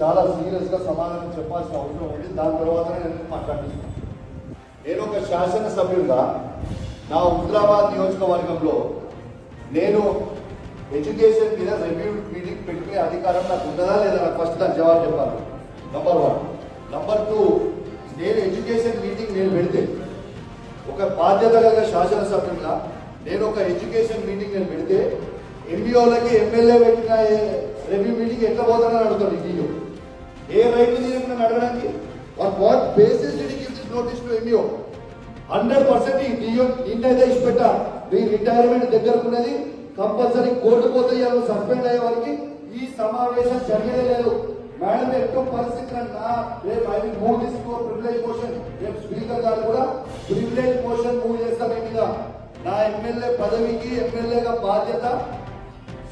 చాలా సీరియస్గా సమాధానం చెప్పాల్సిన అవసరం ఉంది. దాని తర్వాత నేను మాట్లాడుతున్నాను. నేను ఒక శాసనసభ్యుడిగా నా హుజరాబాద్ నియోజకవర్గంలో నేను ఎడ్యుకేషన్ మీద రివ్యూ మీటింగ్ పెట్టుకునే అధికారం నాకు ఉన్నదా లేదా నాకు ఫస్ట్ దాని జవాబు చెప్పాలి. నంబర్ వన్ నంబర్ టూ నేను ఎడ్యుకేషన్ మీటింగ్ నేను పెడితే ఒక బాధ్యత కలిగిన శాసనసభ్యుడిగా నేను ఒక ఎడ్యుకేషన్ మీటింగ్ నేను పెడితే ఎంబీఓలకి ఎమ్మెల్యే పెట్టిన రివ్యూ మీటింగ్ ఎట్లా పోతానని అడుగుతాను డిఓ ఏ రైతు నేను అడగడానికి what basis did give this notice to MEO hundred percent ఈ నియో ఇంటైతే ఇచ్చి పెట్టా. మీ రిటైర్మెంట్ దగ్గరకున్నది కంపల్సరీ కోర్టు పోతే ఇవాళ సస్పెండ్ అయ్యే వారికి ఈ సమావేశం జరిగేదే లేదు. మేడం ఎక్కువ పరిస్థితి నా రేపు I will move this to privilege motion రేపు స్పీకర్ గారు కూడా ప్రివిలేజ్ మోషన్ మూవ్ చేస్తాం మీ మీద. నా ఎమ్మెల్యే పదవికి ఎమ్మెల్యేగా బాధ్యత.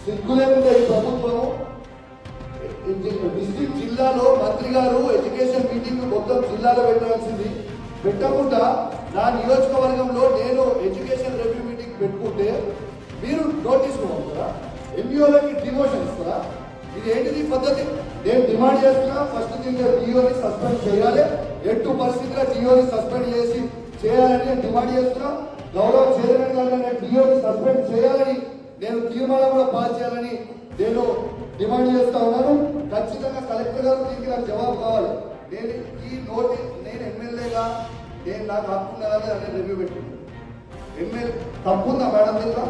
సిగ్గులేకుండా ఈ ప్రభుత్వము. డిస్టిక్ జిల్లాలో మంత్రి గారు ఎడ్యుకేషన్ మీటింగ్ మొత్తం జిల్లాలో పెట్టాల్సింది పెట్టకుండా నా నియోజకవర్గంలో నేను ఎడ్యుకేషన్ రివ్యూ మీటింగ్ పెట్టుకుంటే మీరు నోటీస్ పంపుతారా ఎంఈఓలకి డిమోషన్ ఇస్తారా? ఇది ఏంటిది పద్ధతి? నేను డిమాండ్ చేస్తున్నా ఫస్ట్ థింగ్ డిఓని సస్పెండ్ చేయాలి. ఎటు పరిస్థితిలో డిఓని సస్పెండ్ చేసి చేయాలని నేను డిమాండ్ చేస్తున్నా. గౌరవ చైర్మన్ గారు డిఓని సస్పెండ్ చేయాలని నేను తీర్మానం కూడా పాస్ చేయాలని నేను డిమాండ్ చేస్తా ఉన్నాను ఖచ్చితంగా కలెక్టర్ గారు దీనికి నాకు జవాబు కావాలి. నేను ఈ నోటి నేను ఎమ్మెల్యేగా నేను నాకు హక్కు ఉన్నదా అనేది రివ్యూ పెట్టింది. ఎమ్మెల్యే తప్పుందా మేడం దగ్గర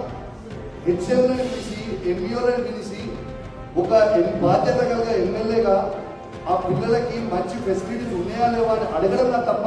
హెచ్ఎంలను పిలిచి ఎంఈఓలను పిలిచి ఒక బాధ్యత కలిగే ఎమ్మెల్యేగా ఆ పిల్లలకి మంచి ఫెసిలిటీస్ ఉన్నాయా లేవా అని అడగడం నా తప్ప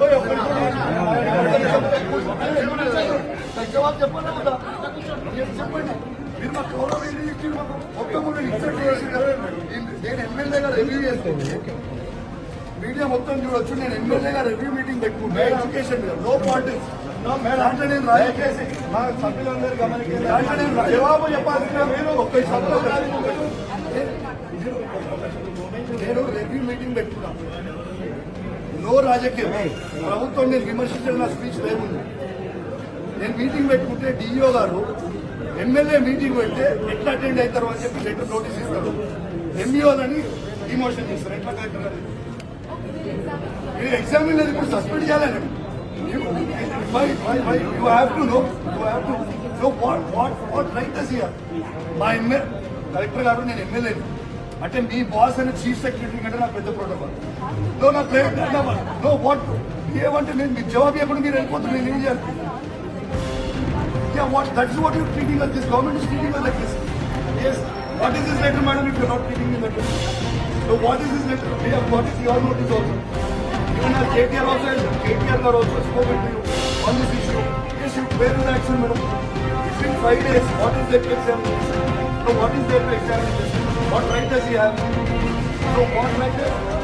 అరే ఒక్కటి నువ్వు జవాబు చెప్పండి కదా చెప్పండి మీరు మా గౌరవ ఏంటి ఇచ్చి మాకు మొత్తం కూడా ఇన్సల్ట్ చేసి నేను ఎమ్మెల్యేగా రివ్యూ చేస్తాను మీడియా మొత్తం చూడొచ్చు నేను ఎమ్మెల్యేగా రివ్యూ మీటింగ్ పెట్టుకుంటాను ఎడ్యుకేషన్ మీద నో పాలిటిక్స్ జవాబు చెప్పాల్సిన మీరు ఒక్క సభలో కాదు. నేను రివ్యూ మీటింగ్ పెట్టుకున్నాను నో రాజకీయం. ప్రభుత్వం నేను విమర్శించిన నా స్పీచ్ లేముంది. నేను మీటింగ్ పెట్టుకుంటే డిఈఓ గారు ఎమ్మెల్యే మీటింగ్ పెడితే ఎట్లా అటెండ్ అవుతారు అని చెప్పి లెటర్ నోటీస్ ఇస్తారు. ఎంఈఓలని డిమోషన్ చేస్తారు. ఎట్లా కలెక్టర్ గారు? మీరు ఎగ్జామ్ లేదు ఇప్పుడు సస్పెండ్ చేయాలని. why, why, why? You have to know. You have to know what, what, what right does he have? My collector గారు నేను ఎమ్మెల్యే అంటే మీ బాస్ అనే చీఫ్ సెక్రటరీ కంటే నా పెద్ద ప్రోటోకాల్ నో నా ప్లేట్ నో వాట్ ఏమంటే నేను మీకు జవాబు ఇవ్వకుండా మీరు వెళ్ళిపోతున్నా నేను ఏం చేయాలి what that is what you treating us this government is treating us like this yes what is this letter madam if you not treating in that so what is this letter we have got it your notice also even R KTR also KTR గారు also spoken to you on this issue. Yes, you, where is the action, madam? It's been five days, what is to examine? So what is to examine? What right does he have? So what right does?